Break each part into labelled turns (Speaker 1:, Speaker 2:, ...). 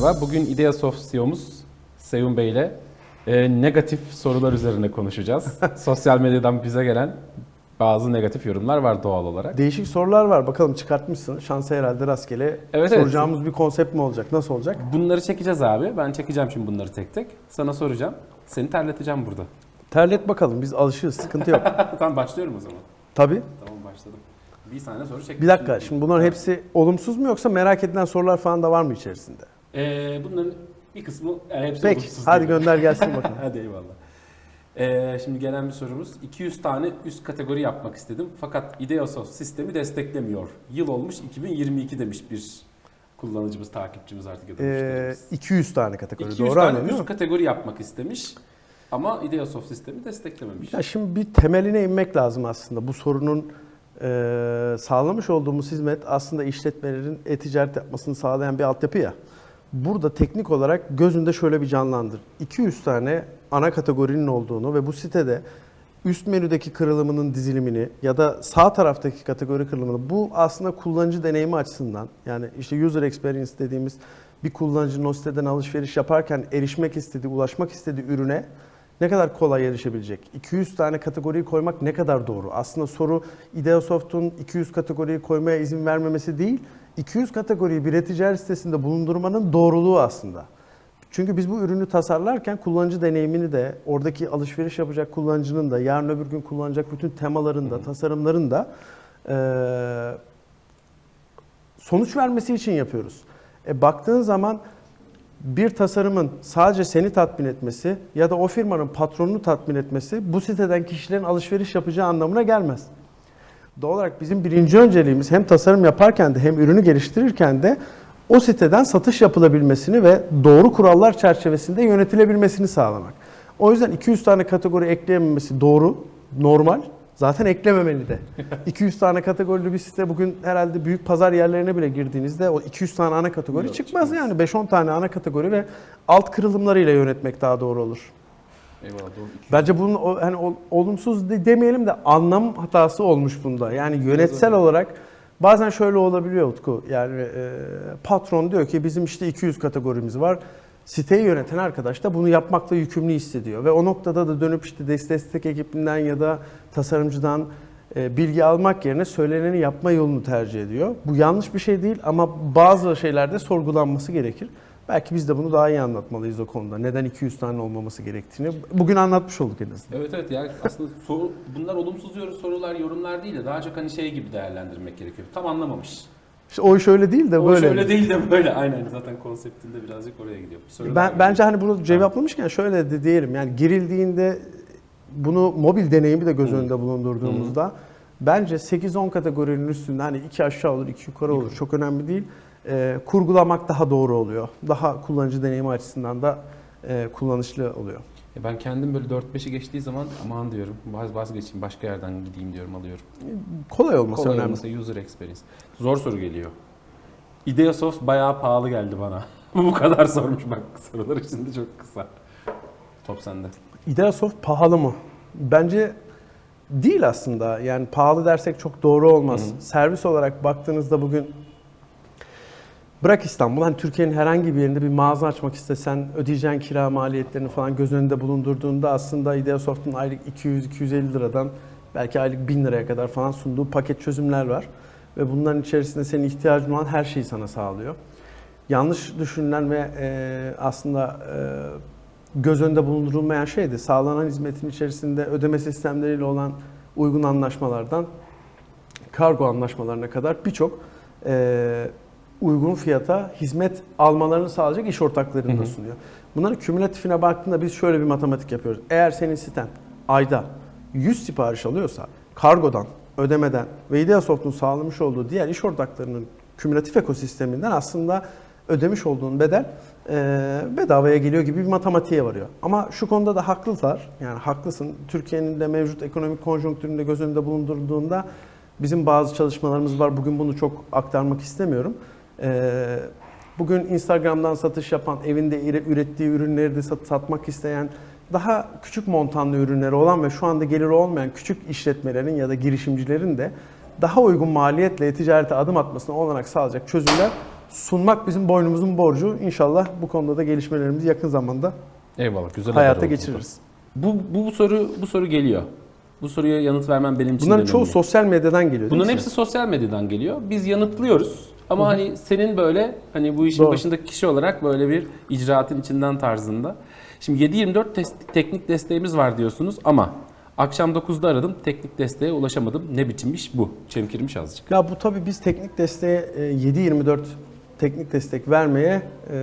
Speaker 1: merhaba. Bugün Ideasoft CEO'muz Seyun Bey ile e, negatif sorular üzerine konuşacağız. Sosyal medyadan bize gelen bazı negatif yorumlar var doğal olarak.
Speaker 2: Değişik sorular var. Bakalım çıkartmışsın. Şansa herhalde rastgele
Speaker 1: Evet,
Speaker 2: soracağımız bir konsept mi olacak? Nasıl olacak?
Speaker 1: Bunları çekeceğiz abi. Ben çekeceğim şimdi bunları tek tek. Sana soracağım. Seni terleteceğim burada.
Speaker 2: Terlet bakalım. Biz alışığız. Sıkıntı yok.
Speaker 1: tamam başlıyorum o zaman.
Speaker 2: Tabii.
Speaker 1: Tamam başladım. Bir saniye soru çektim.
Speaker 2: Bir dakika. Şimdi bunların hepsi olumsuz mu yoksa merak edilen sorular falan da var mı içerisinde?
Speaker 1: Ee, bunların bir kısmı yani hepsi
Speaker 2: Peki.
Speaker 1: olumsuz
Speaker 2: Hadi
Speaker 1: değil.
Speaker 2: gönder gelsin bakalım.
Speaker 1: Hadi eyvallah. Ee, şimdi gelen bir sorumuz. 200 tane üst kategori yapmak istedim fakat Ideasoft sistemi desteklemiyor. Yıl olmuş 2022 demiş bir kullanıcımız, takipçimiz artık ya da
Speaker 2: Ee,
Speaker 1: müşterimiz.
Speaker 2: 200 tane kategori.
Speaker 1: 200
Speaker 2: Doğru
Speaker 1: tane
Speaker 2: anladın
Speaker 1: üst
Speaker 2: mi?
Speaker 1: kategori yapmak istemiş ama Ideasoft sistemi desteklememiş.
Speaker 2: Ya şimdi bir temeline inmek lazım aslında. Bu sorunun e, sağlamış olduğumuz hizmet aslında işletmelerin e-ticaret yapmasını sağlayan bir altyapı ya. Burada teknik olarak gözünde şöyle bir canlandır. 200 tane ana kategorinin olduğunu ve bu sitede üst menüdeki kırılımının dizilimini ya da sağ taraftaki kategori kırılımını bu aslında kullanıcı deneyimi açısından yani işte user experience dediğimiz bir kullanıcının o siteden alışveriş yaparken erişmek istediği, ulaşmak istediği ürüne ne kadar kolay erişebilecek? 200 tane kategoriyi koymak ne kadar doğru? Aslında soru Ideasoft'un 200 kategoriyi koymaya izin vermemesi değil, 200 kategoriyi bir e-ticaret sitesinde bulundurmanın doğruluğu aslında. Çünkü biz bu ürünü tasarlarken kullanıcı deneyimini de, oradaki alışveriş yapacak kullanıcının da, yarın öbür gün kullanacak bütün temaların da, tasarımların da eee, sonuç vermesi için yapıyoruz. E, baktığın zaman bir tasarımın sadece seni tatmin etmesi ya da o firmanın patronunu tatmin etmesi bu siteden kişilerin alışveriş yapacağı anlamına gelmez. Doğal olarak bizim birinci önceliğimiz hem tasarım yaparken de hem ürünü geliştirirken de o siteden satış yapılabilmesini ve doğru kurallar çerçevesinde yönetilebilmesini sağlamak. O yüzden 200 tane kategori ekleyememesi doğru, normal. Zaten eklememeli de. 200 tane kategorili bir site bugün herhalde büyük pazar yerlerine bile girdiğinizde o 200 tane ana kategori
Speaker 1: Yok,
Speaker 2: çıkmaz yani 5-10 tane ana kategori ve alt kırılımlarıyla yönetmek daha doğru olur.
Speaker 1: Eyvallah doğru. 200.
Speaker 2: Bence bunun o- hani ol- olumsuz de- demeyelim de anlam hatası olmuş bunda. Yani yönetsel olarak bazen şöyle olabiliyor Utku. Yani e, patron diyor ki bizim işte 200 kategorimiz var. Siteyi yöneten arkadaş da bunu yapmakla yükümlü hissediyor ve o noktada da dönüp işte destek, destek ekibinden ya da tasarımcıdan e, bilgi almak yerine söyleneni yapma yolunu tercih ediyor. Bu yanlış bir şey değil ama bazı şeylerde sorgulanması gerekir. Belki biz de bunu daha iyi anlatmalıyız o konuda. Neden 200 tane olmaması gerektiğini. Bugün anlatmış olduk en azından.
Speaker 1: Evet evet yani aslında soru, bunlar olumsuz sorular, yorumlar değil de daha çok hani şey gibi değerlendirmek gerekiyor. Tam anlamamış.
Speaker 2: İşte o iş öyle değil de
Speaker 1: O
Speaker 2: böyle.
Speaker 1: şöyle değil de böyle aynen zaten konseptinde birazcık oraya gidiyor. Soru
Speaker 2: Ben, bence hani bunu cevaplamışken şöyle de diyelim yani girildiğinde bunu mobil deneyimi de göz
Speaker 1: Hı.
Speaker 2: önünde bulundurduğumuzda bence 8-10 kategorinin üstünde hani iki aşağı olur iki yukarı olur çok önemli değil. Ee, kurgulamak daha doğru oluyor. Daha kullanıcı deneyimi açısından da e, kullanışlı oluyor.
Speaker 1: Ya ben kendim böyle 4-5'i geçtiği zaman aman diyorum vaz vazgeçeyim başka yerden gideyim diyorum alıyorum.
Speaker 2: Kolay olması
Speaker 1: Kolay
Speaker 2: önemli.
Speaker 1: olmasa user experience. Zor soru geliyor. Ideasoft bayağı pahalı geldi bana. Bu kadar sormuş bak sorular içinde çok kısa. Top sende.
Speaker 2: Ideasoft pahalı mı? Bence değil aslında. Yani pahalı dersek çok doğru olmaz.
Speaker 1: Hı hı.
Speaker 2: Servis olarak baktığınızda bugün bırak İstanbul, hani Türkiye'nin herhangi bir yerinde bir mağaza açmak istesen ödeyeceğin kira maliyetlerini falan göz önünde bulundurduğunda aslında Ideasoft'un aylık 200-250 liradan belki aylık 1000 liraya kadar falan sunduğu paket çözümler var. Ve bunların içerisinde senin ihtiyacın olan her şeyi sana sağlıyor. Yanlış düşünülen ve e, aslında e, göz önünde bulundurulmayan şey de sağlanan hizmetin içerisinde ödeme sistemleriyle olan uygun anlaşmalardan kargo anlaşmalarına kadar birçok e, uygun fiyata hizmet almalarını sağlayacak iş ortaklarını da sunuyor. Bunların kümülatifine baktığında biz şöyle bir matematik yapıyoruz. Eğer senin siten ayda 100 sipariş alıyorsa kargodan, ödemeden ve Ideasoft'un sağlamış olduğu diğer iş ortaklarının kümülatif ekosisteminden aslında ödemiş olduğun bedel e, bedavaya geliyor gibi bir matematiğe varıyor. Ama şu konuda da haklılar. Yani haklısın. Türkiye'nin de mevcut ekonomik konjonktüründe göz önünde bulundurduğunda bizim bazı çalışmalarımız var. Bugün bunu çok aktarmak istemiyorum. E, bugün Instagram'dan satış yapan, evinde ürettiği ürünleri de sat- satmak isteyen, daha küçük montanlı ürünleri olan ve şu anda geliri olmayan küçük işletmelerin ya da girişimcilerin de daha uygun maliyetle ticarete adım atmasına olanak sağlayacak çözümler sunmak bizim boynumuzun borcu. İnşallah bu konuda da gelişmelerimizi yakın zamanda
Speaker 1: Eyvallah güzel
Speaker 2: hayata geçiririz.
Speaker 1: Bu, bu, bu soru bu soru geliyor. Bu soruya yanıt vermem benim için
Speaker 2: Bunların
Speaker 1: de
Speaker 2: çoğu
Speaker 1: önemli.
Speaker 2: sosyal medyadan geliyor
Speaker 1: Bunların hepsi sosyal medyadan geliyor. Biz yanıtlıyoruz. Ama hani senin böyle hani bu işin
Speaker 2: Doğru.
Speaker 1: başındaki kişi olarak böyle bir icraatın içinden tarzında. Şimdi 7-24 tes- teknik desteğimiz var diyorsunuz ama akşam 9'da aradım teknik desteğe ulaşamadım. Ne biçim iş bu? Çemkirmiş azıcık.
Speaker 2: Ya bu tabii biz teknik desteğe e, 7-24 teknik destek vermeye e,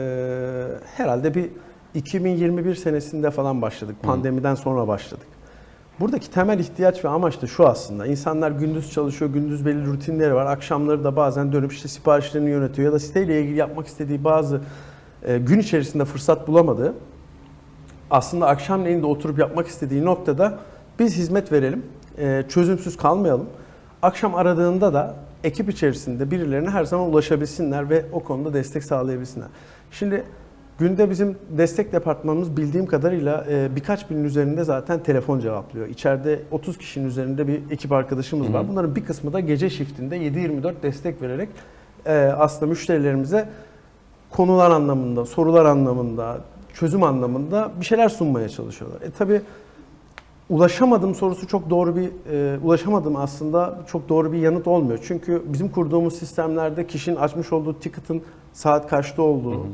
Speaker 2: herhalde bir 2021 senesinde falan başladık. Pandemiden sonra başladık. Buradaki temel ihtiyaç ve amaç da şu aslında. İnsanlar gündüz çalışıyor, gündüz belli rutinleri var. Akşamları da bazen dönüp işte siparişlerini yönetiyor ya da siteyle ilgili yapmak istediği bazı e, gün içerisinde fırsat bulamadığı aslında akşamleyin de oturup yapmak istediği noktada biz hizmet verelim, e, çözümsüz kalmayalım. Akşam aradığında da ekip içerisinde birilerine her zaman ulaşabilsinler ve o konuda destek sağlayabilsinler. Şimdi günde bizim destek departmanımız bildiğim kadarıyla e, birkaç binin üzerinde zaten telefon cevaplıyor. İçeride 30 kişinin üzerinde bir ekip arkadaşımız var. Bunların bir kısmı da gece shiftinde 7-24 destek vererek e, aslında müşterilerimize konular anlamında, sorular anlamında, çözüm anlamında bir şeyler sunmaya çalışıyorlar. E tabi ulaşamadım sorusu çok doğru bir e, ulaşamadım aslında çok doğru bir yanıt olmuyor. Çünkü bizim kurduğumuz sistemlerde kişinin açmış olduğu ticket'ın saat kaçta olduğu,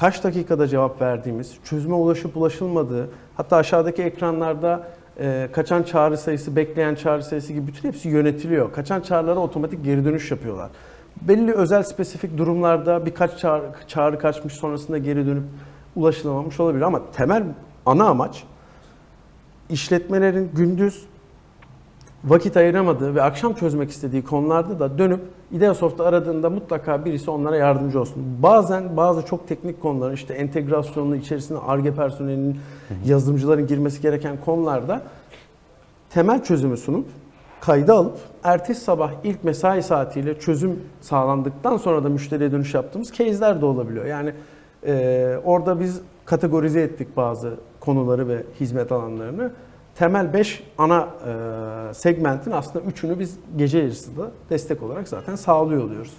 Speaker 2: kaç dakikada cevap verdiğimiz, çözüme ulaşıp ulaşılmadığı, hatta aşağıdaki ekranlarda e, kaçan çağrı sayısı, bekleyen çağrı sayısı gibi bütün hepsi yönetiliyor. Kaçan çağrılara otomatik geri dönüş yapıyorlar. Belli özel spesifik durumlarda birkaç çağrı, çağrı kaçmış sonrasında geri dönüp ulaşılamamış olabilir ama temel ana amaç işletmelerin gündüz vakit ayıramadığı ve akşam çözmek istediği konularda da dönüp Ideasoft'u aradığında mutlaka birisi onlara yardımcı olsun. Bazen bazı çok teknik konuların işte entegrasyonunu içerisine ARGE personelinin, yazılımcıların girmesi gereken konularda temel çözümü sunup kayda alıp ertesi sabah ilk mesai saatiyle çözüm sağlandıktan sonra da müşteriye dönüş yaptığımız case'ler de olabiliyor. Yani e, orada biz kategorize ettik bazı konuları ve hizmet alanlarını. Temel 5 ana e, segmentin aslında üçünü biz gece yarısında destek olarak zaten sağlıyor oluyoruz.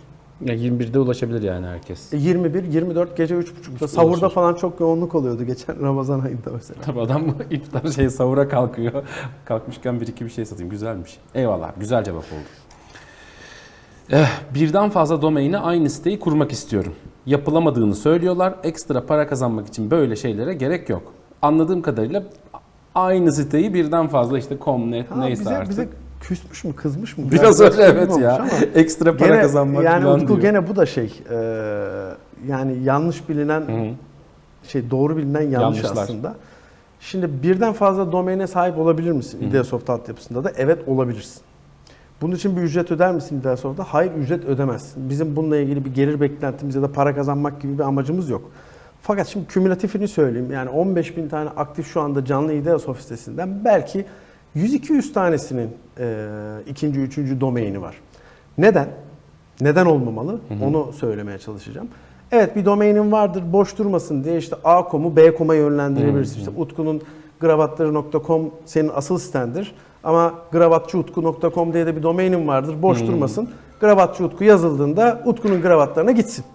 Speaker 1: Ya 21'de ulaşabilir yani herkes.
Speaker 2: E, 21, 24, gece 3.30'da sahurda
Speaker 1: ulaşır.
Speaker 2: falan çok yoğunluk oluyordu geçen Ramazan ayında mesela.
Speaker 1: Tabii adam iftar şey sahura kalkıyor. Kalkmışken bir iki bir şey satayım. Güzelmiş. Eyvallah. Güzel cevap oldu. Eh, birden fazla domaini aynı siteyi kurmak istiyorum. Yapılamadığını söylüyorlar. Ekstra para kazanmak için böyle şeylere gerek yok. Anladığım kadarıyla aynı siteyi birden fazla işte .net
Speaker 2: Ha,
Speaker 1: neyse
Speaker 2: bize,
Speaker 1: artık.
Speaker 2: bize küsmüş mü kızmış mı?
Speaker 1: Biraz öyle evet ya.
Speaker 2: ama
Speaker 1: Ekstra para
Speaker 2: Gene,
Speaker 1: kazanmak
Speaker 2: yani
Speaker 1: falan
Speaker 2: Utku
Speaker 1: diyor.
Speaker 2: gene bu da şey e, yani yanlış bilinen
Speaker 1: Hı hı.
Speaker 2: şey doğru bilinen yanlış
Speaker 1: Yanlışlar.
Speaker 2: aslında. Şimdi birden fazla domaine sahip olabilir misin Ideasoft altyapısında da? Evet olabilirsin. Bunun için bir ücret öder misin Ideasoft'ta? Hayır ücret ödemezsin. Bizim bununla ilgili bir gelir beklentimiz ya da para kazanmak gibi bir amacımız yok. Fakat şimdi kümülatifini söyleyeyim. Yani 15 bin tane aktif şu anda canlı Ideasoft sitesinden belki 100-200 tanesinin e, ikinci, üçüncü domaini var. Neden? Neden olmamalı? Onu söylemeye çalışacağım. Evet bir domainin vardır boş durmasın diye işte A.com'u B.com'a yönlendirebilirsin. İşte Utku'nun gravatları.com senin asıl sitendir. Ama gravatçıutku.com diye de bir domainin vardır boş durmasın. Gravatçı Utku yazıldığında Utku'nun gravatlarına gitsin.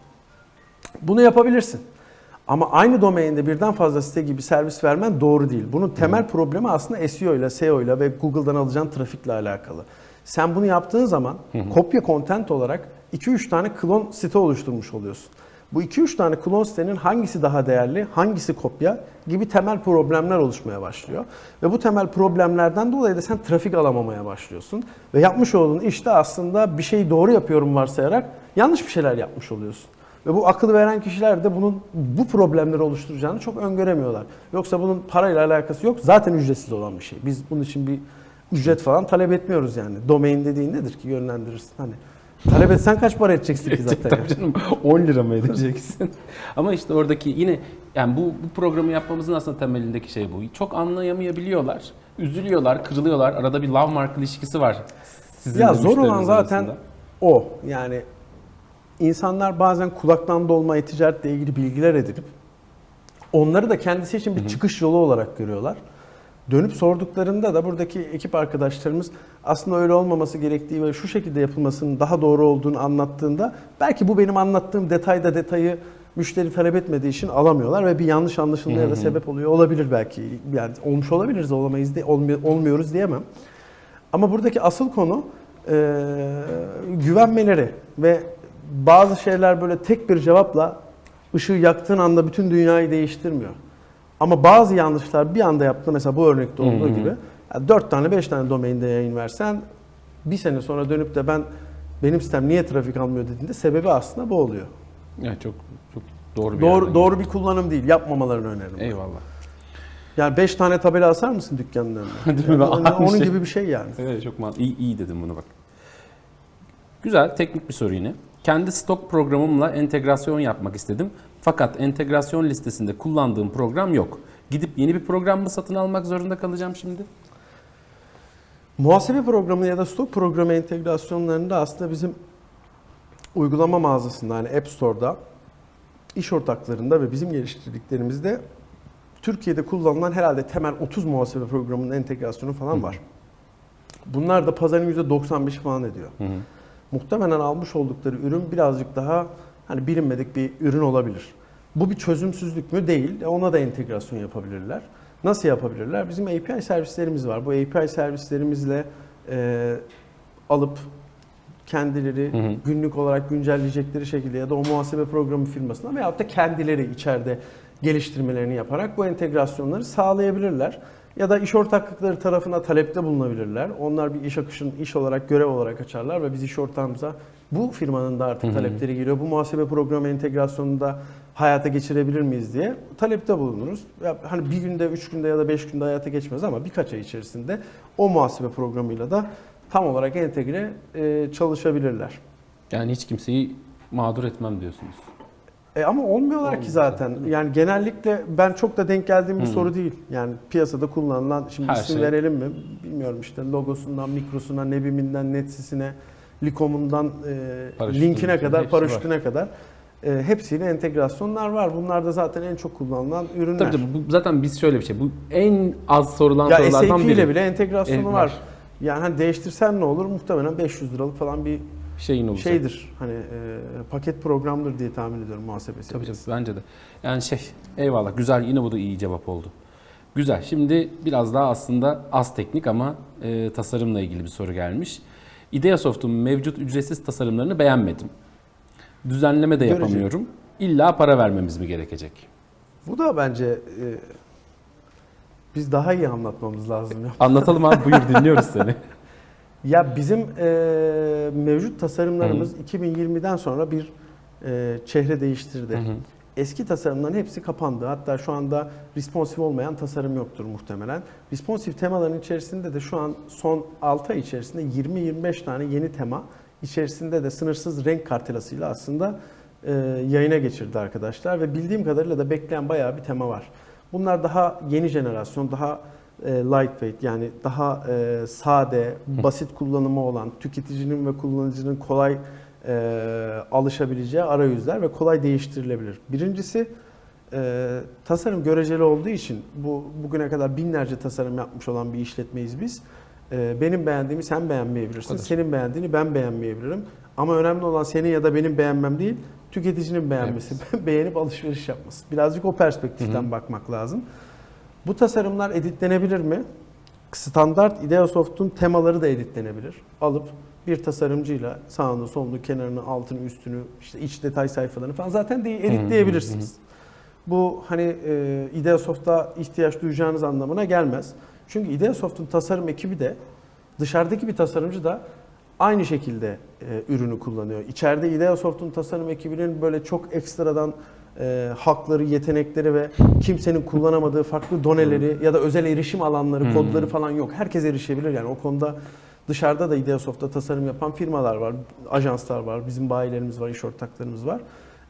Speaker 2: Bunu yapabilirsin. Ama aynı domainde birden fazla site gibi servis vermen doğru değil. Bunun temel problemi aslında SEO ile, SEO ile ve Google'dan alacağın trafikle alakalı. Sen bunu yaptığın zaman kopya content olarak 2-3 tane klon site oluşturmuş oluyorsun. Bu 2-3 tane klon sitenin hangisi daha değerli, hangisi kopya gibi temel problemler oluşmaya başlıyor. Ve bu temel problemlerden dolayı da sen trafik alamamaya başlıyorsun. Ve yapmış olduğun işte aslında bir şeyi doğru yapıyorum varsayarak yanlış bir şeyler yapmış oluyorsun. Ve bu akıl veren kişiler de bunun bu problemleri oluşturacağını çok öngöremiyorlar. Yoksa bunun parayla alakası yok. Zaten ücretsiz olan bir şey. Biz bunun için bir ücret falan talep etmiyoruz yani. Domain dediğin nedir ki yönlendirirsin hani. Talep etsen kaç para edeceksin ki zaten?
Speaker 1: Tabii canım 10 lira mı edeceksin? Ama işte oradaki yine yani bu, bu programı yapmamızın aslında temelindeki şey bu. Çok anlayamayabiliyorlar. Üzülüyorlar, kırılıyorlar. Arada bir love mark ilişkisi var. Sizin
Speaker 2: ya zor olan zaten
Speaker 1: arasında.
Speaker 2: o. Yani insanlar bazen kulaktan dolma e-ticaretle ilgili bilgiler edinip onları da kendisi için bir çıkış yolu olarak görüyorlar. Dönüp sorduklarında da buradaki ekip arkadaşlarımız aslında öyle olmaması gerektiği ve şu şekilde yapılmasının daha doğru olduğunu anlattığında belki bu benim anlattığım detayda detayı müşteri talep etmediği için alamıyorlar ve bir yanlış anlaşılmaya da sebep oluyor olabilir belki. Yani olmuş olabiliriz, olamayız diye olmuyor- olmuyoruz diyemem. Ama buradaki asıl konu e, güvenmeleri ve bazı şeyler böyle tek bir cevapla ışığı yaktığın anda bütün dünyayı değiştirmiyor. Ama bazı yanlışlar bir anda yaptığında mesela bu örnekte olduğu
Speaker 1: Hı hı.
Speaker 2: gibi yani 4 tane 5 tane domainde yayın versen bir sene sonra dönüp de ben benim sistem niye trafik almıyor dediğinde sebebi aslında bu oluyor.
Speaker 1: Evet çok çok doğru bir
Speaker 2: Doğru doğru bir kullanım değil. Yapmamalarını öneririm.
Speaker 1: Eyvallah.
Speaker 2: Yani 5 tane tabela asar mısın dükkanın önüne?
Speaker 1: Değil mi?
Speaker 2: Yani onun
Speaker 1: şey.
Speaker 2: gibi bir şey yani.
Speaker 1: Evet çok mantıklı. İyi, iyi dedim bunu bak. Güzel teknik bir soru yine. Kendi stok programımla entegrasyon yapmak istedim. Fakat entegrasyon listesinde kullandığım program yok. Gidip yeni bir program mı satın almak zorunda kalacağım şimdi?
Speaker 2: Muhasebe programı ya da stok programı entegrasyonlarında aslında bizim uygulama mağazasında yani App Store'da iş ortaklarında ve bizim geliştirdiklerimizde Türkiye'de kullanılan herhalde temel 30 muhasebe programının entegrasyonu falan var. Bunlar da pazarın %95'i falan ediyor.
Speaker 1: Hı hı.
Speaker 2: Muhtemelen almış oldukları ürün birazcık daha hani bilinmedik bir ürün olabilir. Bu bir çözümsüzlük mü? Değil. E, Ona da entegrasyon yapabilirler. Nasıl yapabilirler? Bizim API servislerimiz var. Bu API servislerimizle e, alıp kendileri
Speaker 1: Hı hı.
Speaker 2: günlük olarak güncelleyecekleri şekilde ya da o muhasebe programı firmasına veyahut da kendileri içeride geliştirmelerini yaparak bu entegrasyonları sağlayabilirler. Ya da iş ortaklıkları tarafına talepte bulunabilirler. Onlar bir iş akışını iş olarak, görev olarak açarlar ve biz iş ortağımıza bu firmanın da artık talepleri geliyor. Bu muhasebe programı entegrasyonunu da hayata geçirebilir miyiz diye talepte bulunuruz. Ya hani bir günde, üç günde ya da beş günde hayata geçmez ama birkaç ay içerisinde o muhasebe programıyla da tam olarak entegre çalışabilirler.
Speaker 1: Yani hiç kimseyi mağdur etmem diyorsunuz.
Speaker 2: E ama olmuyorlar ki
Speaker 1: Olmuyor
Speaker 2: zaten.
Speaker 1: zaten?
Speaker 2: Yani genellikle ben çok da denk geldiğim bir soru değil. Yani piyasada kullanılan şimdi
Speaker 1: Her
Speaker 2: isim
Speaker 1: şey.
Speaker 2: verelim mi? Bilmiyorum işte logosundan, mikrosuna, Nebim'inden, Netsis'ine, Likom'undan e, linkine kadar,
Speaker 1: hepsi
Speaker 2: paraşütüne kadar e, hepsiyle entegrasyonlar var. Bunlar da zaten en çok kullanılan ürünler.
Speaker 1: Tabii tabii bu, zaten biz şöyle bir şey. Bu en az sorulan
Speaker 2: ya
Speaker 1: sorulardan
Speaker 2: SAP
Speaker 1: biri.
Speaker 2: ile bile entegrasyonu
Speaker 1: E,
Speaker 2: var.
Speaker 1: var.
Speaker 2: Yani hani değiştirsen ne olur? Muhtemelen 500 liralık falan bir
Speaker 1: Şeyin olacak.
Speaker 2: şeydir. Hani e, paket programdır diye tahmin ediyorum muhasebesi.
Speaker 1: Tabii tabii bence de. Yani şey eyvallah güzel yine bu da iyi cevap oldu. Güzel. Şimdi biraz daha aslında az teknik ama e, tasarımla ilgili bir soru gelmiş. Ideasoft'un mevcut ücretsiz tasarımlarını beğenmedim. Düzenleme de
Speaker 2: Görece.
Speaker 1: yapamıyorum. İlla para vermemiz mi gerekecek?
Speaker 2: Bu da bence e, biz daha iyi anlatmamız lazım.
Speaker 1: Anlatalım abi buyur dinliyoruz seni.
Speaker 2: Ya bizim e, mevcut tasarımlarımız 2020'den sonra bir e, çehre değiştirdi.
Speaker 1: Hı hı.
Speaker 2: Eski tasarımların hepsi kapandı. Hatta şu anda responsif olmayan tasarım yoktur muhtemelen. Responsif temaların içerisinde de şu an son 6 ay içerisinde 20-25 tane yeni tema içerisinde de sınırsız renk kartelasıyla aslında e, yayına geçirdi arkadaşlar ve bildiğim kadarıyla da bekleyen bayağı bir tema var. Bunlar daha yeni jenerasyon, daha lightweight yani daha e, sade, basit kullanımı olan, tüketicinin ve kullanıcının kolay e, alışabileceği arayüzler ve kolay değiştirilebilir. Birincisi e, tasarım göreceli olduğu için bu bugüne kadar binlerce tasarım yapmış olan bir işletmeyiz biz. E, benim beğendiğimi sen beğenmeyebilirsin,
Speaker 1: kadar.
Speaker 2: senin beğendiğini ben beğenmeyebilirim. Ama önemli olan senin ya da benim beğenmem değil, tüketicinin beğenmesi, beğenip alışveriş yapması. Birazcık o perspektiften
Speaker 1: Hı hı.
Speaker 2: bakmak lazım. Bu tasarımlar editlenebilir mi? Standart Ideasoft'un temaları da editlenebilir. Alıp bir tasarımcıyla sağını, solunu, kenarını, altını, üstünü, işte iç detay sayfalarını falan zaten de editleyebilirsiniz. Bu hani e, Ideasoft'a ihtiyaç duyacağınız anlamına gelmez. Çünkü Ideasoft'un tasarım ekibi de dışarıdaki bir tasarımcı da aynı şekilde e, ürünü kullanıyor. İçeride Ideasoft'un tasarım ekibinin böyle çok ekstradan e, hakları, yetenekleri ve kimsenin kullanamadığı farklı doneleri ya da özel erişim alanları,
Speaker 1: Hmm.
Speaker 2: kodları falan yok. Herkes erişebilir yani o konuda dışarıda da Ideasoft'ta tasarım yapan firmalar var, ajanslar var, bizim bayilerimiz var, iş ortaklarımız var.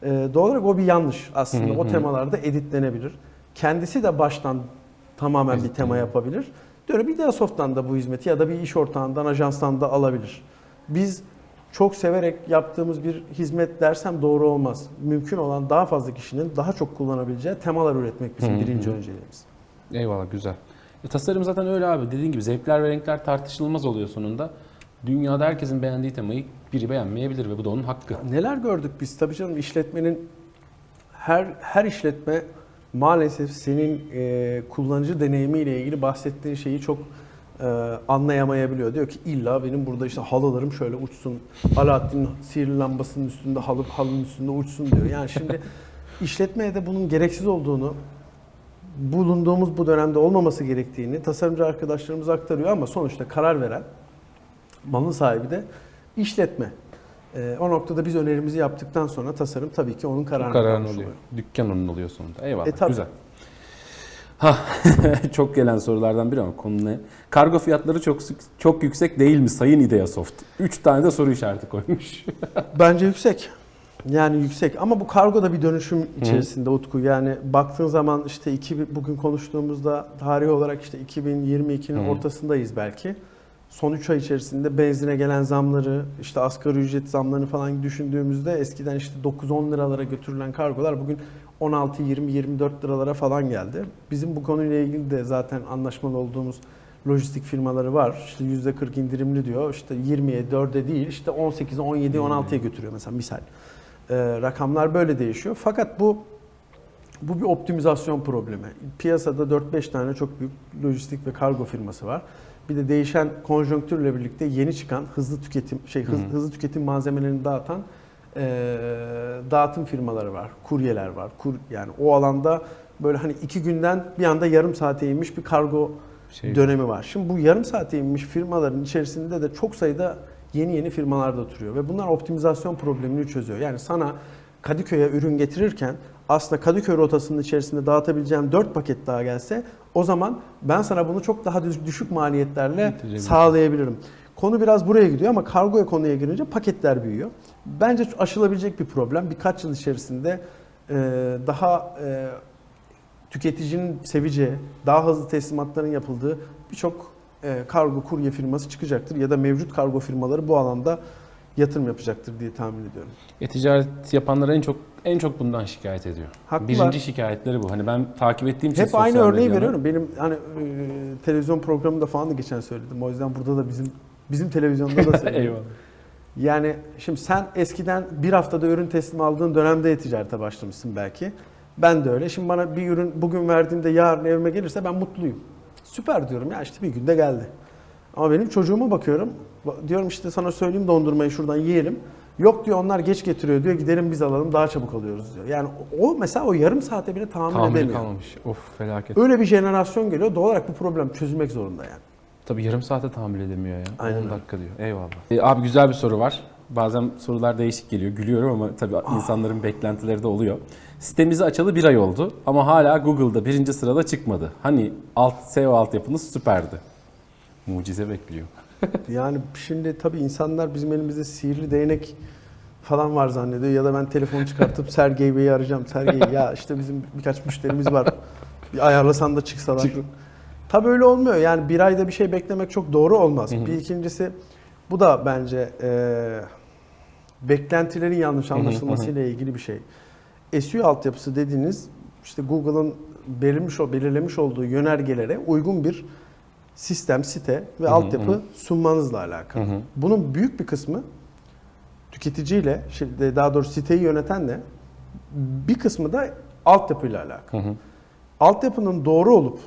Speaker 2: E, doğal olarak o bir yanlış aslında.
Speaker 1: Hı.
Speaker 2: O temalarda editlenebilir. Kendisi de baştan tamamen bir tema yapabilir. Dönüp Ideasoft'tan da bu hizmeti ya da bir iş ortağından, ajanstan da alabilir. Biz çok severek yaptığımız bir hizmet dersem doğru olmaz. Mümkün olan daha fazla kişinin daha çok kullanabileceği temalar üretmek bizim
Speaker 1: Hı hı.
Speaker 2: birinci önceliğimiz.
Speaker 1: Eyvallah güzel. E, tasarım zaten öyle abi. Dediğin gibi zevkler ve renkler tartışılmaz oluyor sonunda. Dünyada herkesin beğendiği temayı biri beğenmeyebilir ve bu da onun hakkı.
Speaker 2: Neler gördük biz tabii canım işletmenin her her işletme maalesef senin e, kullanıcı deneyimiyle ilgili bahsettiğin şeyi çok e, anlayamayabiliyor. Diyor ki illa benim burada işte halılarım şöyle uçsun. Alaaddin sihirli lambasının üstünde halı halının üstünde uçsun diyor. Yani şimdi işletmeye de bunun gereksiz olduğunu bulunduğumuz bu dönemde olmaması gerektiğini tasarımcı arkadaşlarımız aktarıyor ama sonuçta karar veren malın sahibi de işletme. Ee, o noktada biz önerimizi yaptıktan sonra tasarım tabii ki onun kararına
Speaker 1: Kararın
Speaker 2: kalmış
Speaker 1: oluyor. Dükkan onun oluyor sonunda. Eyvallah.
Speaker 2: E, tabii.
Speaker 1: Güzel. Ha, çok gelen sorulardan biri ama konu ne? Kargo fiyatları çok çok yüksek değil mi Sayın Ideasoft? 3 tane de soru işareti koymuş.
Speaker 2: Bence yüksek. Yani yüksek ama bu kargo da bir dönüşüm içerisinde Utku. Yani baktığın zaman işte iki, bugün konuştuğumuzda tarih olarak işte 2022'nin
Speaker 1: Hı.
Speaker 2: ortasındayız belki. Son 3 ay içerisinde benzine gelen zamları, işte asgari ücret zamlarını falan düşündüğümüzde eskiden işte 9-10 liralara götürülen kargolar bugün 16, 20, 24 liralara falan geldi. Bizim bu konuyla ilgili de zaten anlaşmalı olduğumuz lojistik firmaları var. İşte %40 indirimli diyor. İşte 20'ye 4'e değil işte 18'e 17'ye 16'ya götürüyor mesela misal. Ee, rakamlar böyle değişiyor. Fakat bu bu bir optimizasyon problemi. Piyasada 4-5 tane çok büyük lojistik ve kargo firması var. Bir de değişen konjonktürle birlikte yeni çıkan hızlı tüketim şey hız-
Speaker 1: Hı hı.
Speaker 2: hızlı tüketim malzemelerini dağıtan eee, dağıtım firmaları var, kuryeler var. Kur, yani o alanda böyle hani iki günden bir anda yarım saate inmiş bir kargo
Speaker 1: Şey,
Speaker 2: dönemi var. Şimdi bu yarım saate inmiş firmaların içerisinde de çok sayıda yeni yeni firmalar da oturuyor ve bunlar optimizasyon problemini çözüyor. Yani sana Kadıköy'e ürün getirirken aslında Kadıköy rotasının içerisinde dağıtabileceğim 4 paket daha gelse o zaman ben sana bunu çok daha düş- düşük maliyetlerle
Speaker 1: Getirebilirim.
Speaker 2: sağlayabilirim. Konu biraz buraya gidiyor ama kargoya konuya girince paketler büyüyor. Bence aşılabilecek bir problem. Birkaç yıl içerisinde e, daha e, tüketicinin seveceği, daha hızlı teslimatların yapıldığı birçok e, kargo kurye firması çıkacaktır ya da mevcut kargo firmaları bu alanda yatırım yapacaktır diye tahmin ediyorum.
Speaker 1: E-ticaret yapanlar en çok en çok bundan şikayet ediyor.
Speaker 2: Haklılar.
Speaker 1: Birinci şikayetleri bu. Hani ben takip ettiğim için
Speaker 2: Hep aynı örneği
Speaker 1: medyada-
Speaker 2: veriyorum. Benim hani e, televizyon programında falan da geçen söyledim. O yüzden burada da bizim bizim televizyonda da söyledim.
Speaker 1: Eyvallah.
Speaker 2: Yani şimdi sen eskiden bir haftada ürün teslim aldığın dönemde e-ticarete başlamışsın belki. Ben de öyle. Şimdi bana bir ürün bugün verdiğimde yarın evime gelirse ben mutluyum. Süper diyorum ya işte bir günde geldi. Ama benim çocuğuma bakıyorum. Ba- Diyorum işte sana söyleyeyim dondurmayı şuradan yiyelim. Yok diyor onlar geç getiriyor diyor gidelim biz alalım daha çabuk alıyoruz diyor. Yani o mesela o yarım saate bile tahammül
Speaker 1: Tahammülü
Speaker 2: edemiyor.
Speaker 1: kalmamış. Of felaket.
Speaker 2: Öyle bir jenerasyon geliyor doğal olarak bu problem çözülmek zorunda yani.
Speaker 1: Tabii yarım saate tahammül edemiyor ya.
Speaker 2: Aynen
Speaker 1: 10
Speaker 2: öyle.
Speaker 1: dakika diyor. Eyvallah. E, abi güzel bir soru var. Bazen sorular değişik geliyor. Gülüyorum ama tabii
Speaker 2: Ah.
Speaker 1: insanların beklentileri de oluyor. Sitemizi açalı bir ay oldu ama hala Google'da birinci sırada çıkmadı. Hani alt SEO altyapınız süperdi. Mucize bekliyor.
Speaker 2: Yani şimdi tabii insanlar bizim elimizde sihirli değnek falan var zannediyor ya da ben telefonu çıkartıp Sergey Bey'i arayacağım. Sergey ya işte bizim birkaç müşterimiz var. Bir ayarlasan da çıksalar.
Speaker 1: Çık.
Speaker 2: Tabii öyle olmuyor. Yani bir ayda bir şey beklemek çok doğru olmaz.
Speaker 1: Hı hı.
Speaker 2: Bir ikincisi bu da bence e, beklentilerin yanlış anlaşılmasıyla ilgili bir şey. SEO altyapısı dediğiniz işte Google'ın belirmiş, belirlemiş olduğu yönergelere uygun bir sistem, site ve altyapı sunmanızla alakalı. Bunun büyük bir kısmı tüketiciyle, şimdi daha doğrusu siteyi yönetenle bir kısmı da altyapıyla alakalı.
Speaker 1: Hı hı.
Speaker 2: Altyapının doğru olup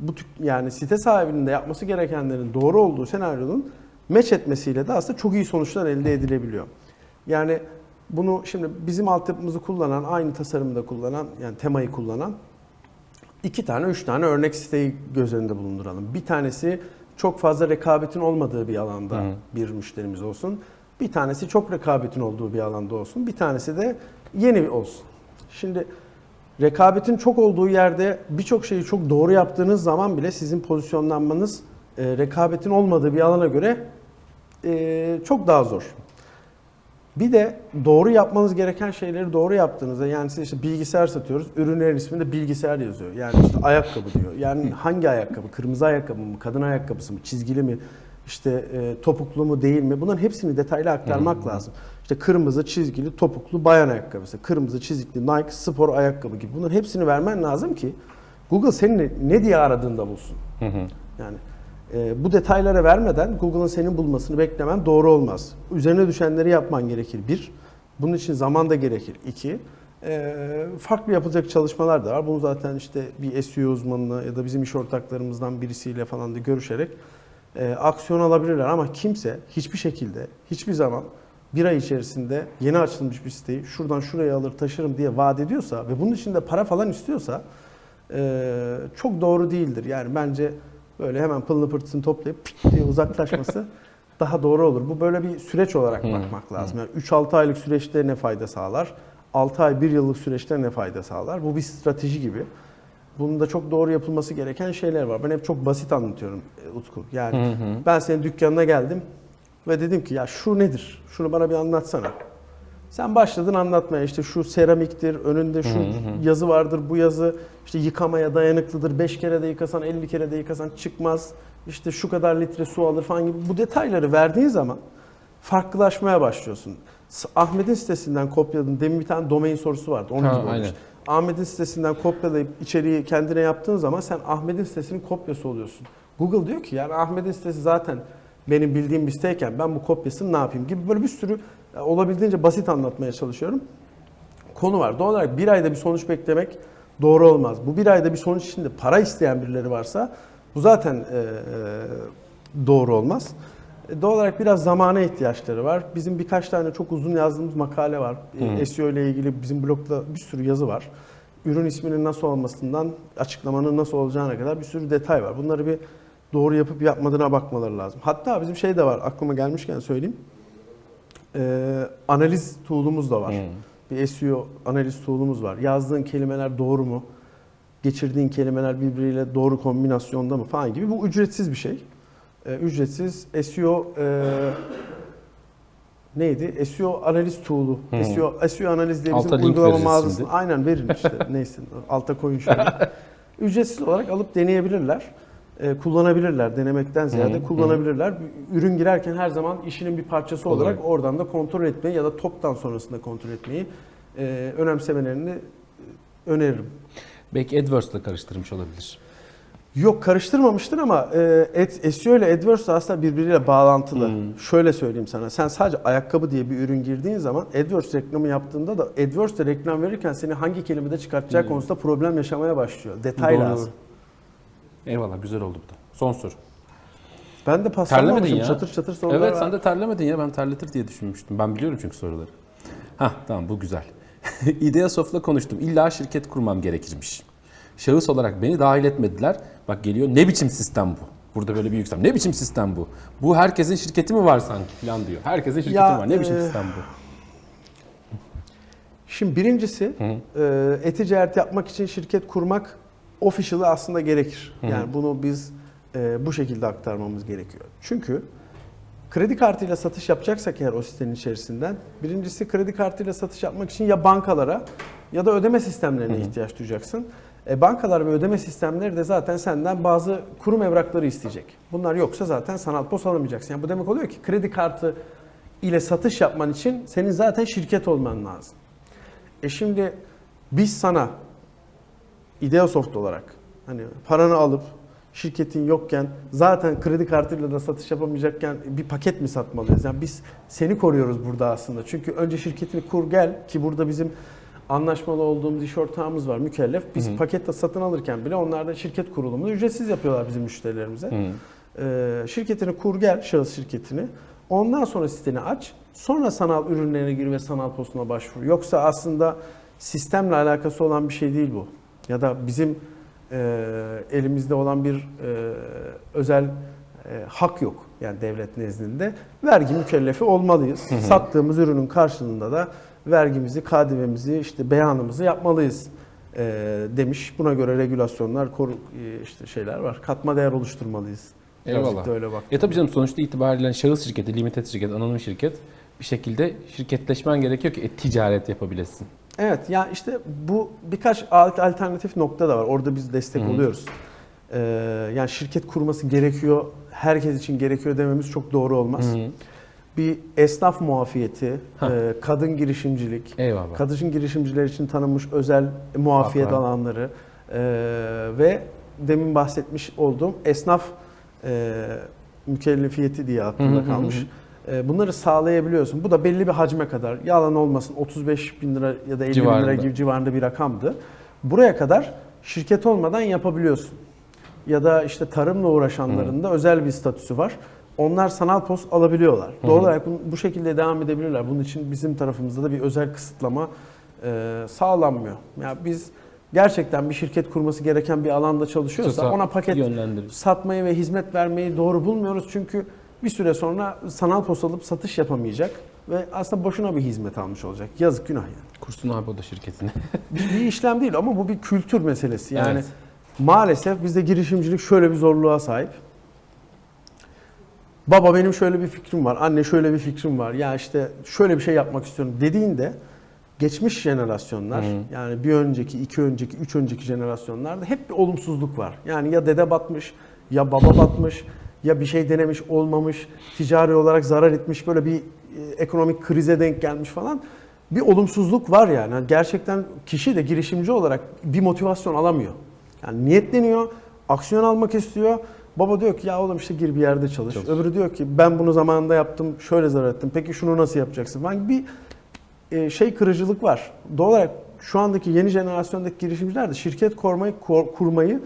Speaker 2: bu yani site sahibinin de yapması gerekenlerin doğru olduğu senaryonun meç etmesiyle de aslında çok iyi sonuçlar elde edilebiliyor. Yani bunu şimdi bizim altyapımızı kullanan, aynı tasarımda kullanan, yani temayı kullanan iki tane, üç tane örnek siteyi göz önünde bulunduralım. Bir tanesi çok fazla rekabetin olmadığı bir alanda
Speaker 1: hı.
Speaker 2: bir müşterimiz olsun. Bir tanesi çok rekabetin olduğu bir alanda olsun. Bir tanesi de yeni olsun. Şimdi rekabetin çok olduğu yerde birçok şeyi çok doğru yaptığınız zaman bile sizin pozisyonlanmanız e, rekabetin olmadığı bir alana göre e, çok daha zor. Bir de doğru yapmanız gereken şeyleri doğru yaptığınızda yani siz işte bilgisayar satıyoruz. Ürünlerin isminde bilgisayar yazıyor. Yani işte ayakkabı diyor. Yani hangi ayakkabı? Kırmızı ayakkabı mı? Kadın ayakkabısı mı? Çizgili mi? İşte e, topuklu mu değil mi? Bunların hepsini detaylı aktarmak lazım. İşte kırmızı çizgili topuklu bayan ayakkabısı, kırmızı çizikli Nike spor ayakkabı gibi bunların hepsini vermen lazım ki Google seni ne diye aradığında bulsun. Yani e, bu detaylara vermeden Google'ın senin bulmasını beklemen doğru olmaz. Üzerine düşenleri yapman gerekir. Bir, bunun için zaman da gerekir. İki, e, farklı yapılacak çalışmalar da var. Bunu zaten işte bir SEO uzmanına ya da bizim iş ortaklarımızdan birisiyle falan da görüşerek e, aksiyon alabilirler. Ama kimse hiçbir şekilde, hiçbir zaman bir ay içerisinde yeni açılmış bir siteyi şuradan şuraya alır taşırım diye vaat ediyorsa ve bunun için de para falan istiyorsa e, çok doğru değildir. Yani bence böyle hemen pılını pırtısını toplayıp pıt diye uzaklaşması daha doğru olur. Bu böyle bir süreç olarak bakmak lazım. Yani 3-6 aylık süreçte ne fayda sağlar? 6 ay 1 yıllık süreçte ne fayda sağlar? Bu bir strateji gibi. Bunun da çok doğru yapılması gereken şeyler var. Ben hep çok basit anlatıyorum e, Utku. Yani ben senin dükkanına geldim ve dedim ki ya şu nedir? Şunu bana bir anlatsana. Sen başladın anlatmaya işte şu seramiktir, önünde şu yazı vardır, bu yazı işte yıkamaya dayanıklıdır. 5 kere de yıkasan, 50 kere de yıkasan çıkmaz. İşte şu kadar litre su alır falan gibi bu detayları verdiğin zaman farklılaşmaya başlıyorsun. Ahmet'in sitesinden kopyaladın. Demin bir tane domain sorusu vardı. Onun
Speaker 3: Ha,
Speaker 2: gibi olmuş. Ahmet'in sitesinden kopyalayıp içeriği kendine yaptığın zaman sen Ahmet'in sitesinin kopyası oluyorsun. Google diyor ki yani Ahmet'in sitesi zaten benim bildiğim bir siteyken ben bu kopyasını ne yapayım gibi böyle bir sürü e, olabildiğince basit anlatmaya çalışıyorum. Konu var. Doğal olarak bir ayda bir sonuç beklemek doğru olmaz. Bu bir ayda bir sonuç için de para isteyen birileri varsa bu zaten e, e, doğru olmaz. E, Doğal olarak biraz zamana ihtiyaçları var. Bizim birkaç tane çok uzun yazdığımız makale var. E, SEO ile ilgili bizim blogda bir sürü yazı var. Ürün isminin nasıl olmasından açıklamanın nasıl olacağına kadar bir sürü detay var. Bunları bir doğru yapıp yapmadığına bakmaları lazım. Hatta bizim şey de var aklıma gelmişken söyleyeyim. E, analiz tool'umuz da var. Bir SEO analiz tool'umuz var. Yazdığın kelimeler doğru mu? Geçirdiğin kelimeler birbiriyle doğru kombinasyonda mı falan gibi. Bu ücretsiz bir şey. Ee, ücretsiz SEO e, neydi? SEO analiz tool'u. SEO, SEO analiz diye bizim
Speaker 3: Alta
Speaker 2: uygulama mağazası. Aynen verin işte. Neyse alta koyun şöyle. Ücretsiz olarak alıp deneyebilirler. Ee, kullanabilirler. Denemekten ziyade kullanabilirler. Ürün girerken her zaman işinin bir parçası olarak
Speaker 3: Olarak.
Speaker 2: oradan da kontrol etmeyi ya da toptan sonrasında kontrol etmeyi e, önemsemelerini e, öneririm.
Speaker 3: Belki AdWords ile karıştırmış olabilir.
Speaker 2: Yok karıştırmamıştır ama e, SEO ile AdWords da aslında birbiriyle bağlantılı. Şöyle söyleyeyim sana. Sen sadece ayakkabı diye bir ürün girdiğin zaman AdWords reklamı yaptığında da AdWords'te reklam verirken seni hangi kelimede çıkartacağı konusunda problem yaşamaya başlıyor. Detay
Speaker 1: Doğru.
Speaker 2: lazım.
Speaker 1: Eyvallah güzel oldu bu da. Son soru.
Speaker 2: Ben de
Speaker 3: Terlemedin
Speaker 2: paslanmamışım.
Speaker 3: ya.
Speaker 2: Çatır çatır sorular
Speaker 3: Evet
Speaker 2: var.
Speaker 3: sen de terlemedin ya ben terletir diye düşünmüştüm. Ben biliyorum çünkü soruları.
Speaker 1: Hah tamam bu güzel. Ideasoft'la konuştum. İlla şirket kurmam gerekirmiş. Şahıs olarak beni dahil etmediler. Bak geliyor ne biçim sistem bu? Burada böyle bir yüksem. Ne biçim sistem bu? Bu herkesin şirketi mi var sanki falan diyor. Herkesin şirketi
Speaker 2: Ya,
Speaker 1: var. Ne biçim
Speaker 2: e,
Speaker 1: sistem bu?
Speaker 2: Şimdi birincisi e, e-ticaret yapmak için şirket kurmak official'ı aslında gerekir. Yani bunu biz e, bu şekilde aktarmamız gerekiyor. Çünkü kredi kartıyla satış yapacaksak eğer o sitenin içerisinden birincisi kredi kartıyla satış yapmak için ya bankalara ya da ödeme sistemlerine ihtiyaç duyacaksın. E, bankalar ve ödeme sistemleri de zaten senden bazı kurum evrakları isteyecek. Bunlar yoksa zaten sanal pos alamayacaksın. Yani bu demek oluyor ki kredi kartı ile satış yapman için senin zaten şirket olman lazım. E şimdi biz sana Ideasoft olarak hani paranı alıp şirketin yokken zaten kredi kartıyla da satış yapamayacakken bir paket mi satmalıyız? Yani biz seni koruyoruz burada aslında. Çünkü önce şirketini kur gel ki burada bizim anlaşmalı olduğumuz iş ortağımız var mükellef. Biz paketle satın alırken bile onlar da şirket kurulumunu ücretsiz yapıyorlar bizim müşterilerimize. Ee, şirketini kur gel şahıs şirketini. Ondan sonra siteni aç. Sonra sanal ürünlerine gir ve sanal postuna başvur. Yoksa aslında sistemle alakası olan bir şey değil bu. Ya da bizim e, elimizde olan bir e, özel e, hak yok. Yani devlet nezdinde. Vergi mükellefi olmalıyız. Sattığımız ürünün karşılığında da vergimizi, KDV'mizi, işte beyanımızı yapmalıyız e, demiş. Buna göre regülasyonlar, koru, e, işte şeyler var. Katma değer oluşturmalıyız.
Speaker 3: Eyvallah.
Speaker 2: da öyle bak.
Speaker 3: E tabii canım sonuçta itibariyle şahıs şirketi, limited şirket, anonim şirket bir şekilde şirketleşmen gerekiyor ki e, ticaret yapabilesin.
Speaker 2: Evet ya işte bu birkaç alt- alternatif nokta da var. Orada biz destek oluyoruz. Ee, yani şirket kurması gerekiyor, herkes için gerekiyor dememiz çok doğru olmaz. Bir esnaf muafiyeti,
Speaker 3: Ha.
Speaker 2: e, kadın girişimcilik,
Speaker 3: Eyvallah.
Speaker 2: kadın girişimciler için tanınmış özel muafiyet
Speaker 3: Haklar.
Speaker 2: alanları, Ee, ve demin bahsetmiş olduğum esnaf e, mükellefiyeti diye aklımda kalmış. Ee, bunları sağlayabiliyorsun. Bu da belli bir hacme kadar yalan olmasın 35 bin lira ya da 50 bin lira
Speaker 3: Civarında.
Speaker 2: gibi civarında bir rakamdı. Buraya kadar şirket olmadan yapabiliyorsun. Ya da işte tarımla uğraşanların da özel bir statüsü var. Onlar sanal post alabiliyorlar. Doğal olarak bu, şekilde devam edebilirler. Bunun için bizim tarafımızda da bir özel kısıtlama e, sağlanmıyor. Yani biz gerçekten bir şirket kurması gereken bir alanda çalışıyorsa
Speaker 3: Tutar-
Speaker 2: ona paket satmayı ve hizmet vermeyi doğru bulmuyoruz. Çünkü bir süre sonra sanal post alıp satış yapamayacak ve aslında boşuna bir hizmet almış olacak. Yazık günah yani.
Speaker 3: Kursun abi o da şirketini.
Speaker 2: Bir, bir işlem değil ama bu bir kültür meselesi. Yani
Speaker 3: Evet.
Speaker 2: maalesef bizde girişimcilik şöyle bir zorluğa sahip. Baba benim şöyle bir fikrim var, anne şöyle bir fikrim var. Ya işte şöyle bir şey yapmak istiyorum dediğinde geçmiş jenerasyonlar
Speaker 3: Hı.
Speaker 2: yani bir önceki, iki önceki, üç önceki jenerasyonlarda hep bir olumsuzluk var. Yani ya dede batmış, ya baba batmış, ya bir şey denemiş olmamış, ticari olarak zarar etmiş böyle bir e, ekonomik krize denk gelmiş falan. Bir olumsuzluk var yani. Yani Gerçekten kişi de girişimci olarak bir motivasyon alamıyor. Yani niyetleniyor, aksiyon almak istiyor. Baba diyor ki ya oğlum işte gir bir yerde çalış.
Speaker 3: Çalış.
Speaker 2: Öbürü diyor ki ben bunu zamanında yaptım, şöyle zarar ettim. Peki şunu nasıl yapacaksın? falan bir e, şey kırıcılık var. Doğal olarak şu andaki yeni jenerasyondaki girişimciler de şirket kurmayı, kur- kurmayı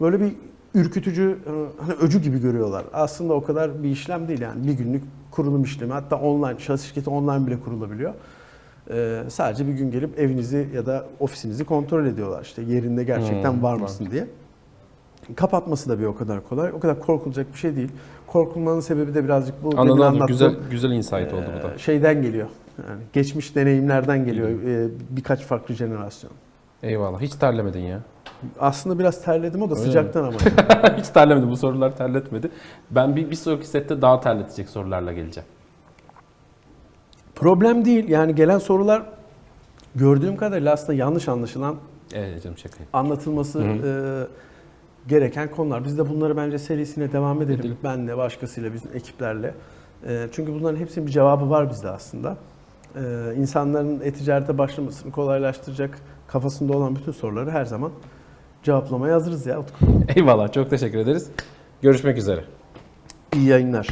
Speaker 2: böyle bir ürkütücü, e, hani öcü gibi görüyorlar. Aslında o kadar bir işlem değil yani. Bir günlük kurulum işlemi. Hatta online, şahıs şirketi online bile kurulabiliyor. E, sadece bir gün gelip evinizi ya da ofisinizi kontrol ediyorlar. İşte yerinde gerçekten
Speaker 3: Hmm,
Speaker 2: var mısın diye. Kapatması da bir o kadar kolay. O kadar korkulacak bir şey değil. Korkulmanın sebebi de birazcık bu
Speaker 3: Anladım.
Speaker 2: anlattığım,
Speaker 3: Güzel güzel insight oldu bu da.
Speaker 2: ee, Şeyden geliyor. Yani geçmiş deneyimlerden geliyor ee, birkaç farklı jenerasyon.
Speaker 3: Eyvallah. Hiç terlemedin ya.
Speaker 2: Aslında biraz terledim o da
Speaker 3: Öyle
Speaker 2: sıcaktan ama.
Speaker 3: Hiç terlemedi. Bu sorular terletmedi. Ben bir, bir sonraki sette daha terletecek sorularla geleceğim.
Speaker 2: Problem değil. Yani gelen sorular gördüğüm kadarıyla aslında yanlış anlaşılan
Speaker 3: Evet canım şaka.
Speaker 2: anlatılması
Speaker 3: Hı
Speaker 2: e, gereken konular. Biz de bunları bence serisine devam edelim.
Speaker 3: Edelim.
Speaker 2: Benle, başkasıyla, bizim ekiplerle. E, çünkü bunların hepsinin bir cevabı var bizde aslında. E, insanların e-ticarete başlamasını kolaylaştıracak kafasında olan bütün soruları her zaman cevaplamaya hazırız ya Utku.
Speaker 3: Eyvallah. Çok teşekkür ederiz. Görüşmek üzere.
Speaker 2: İyi yayınlar.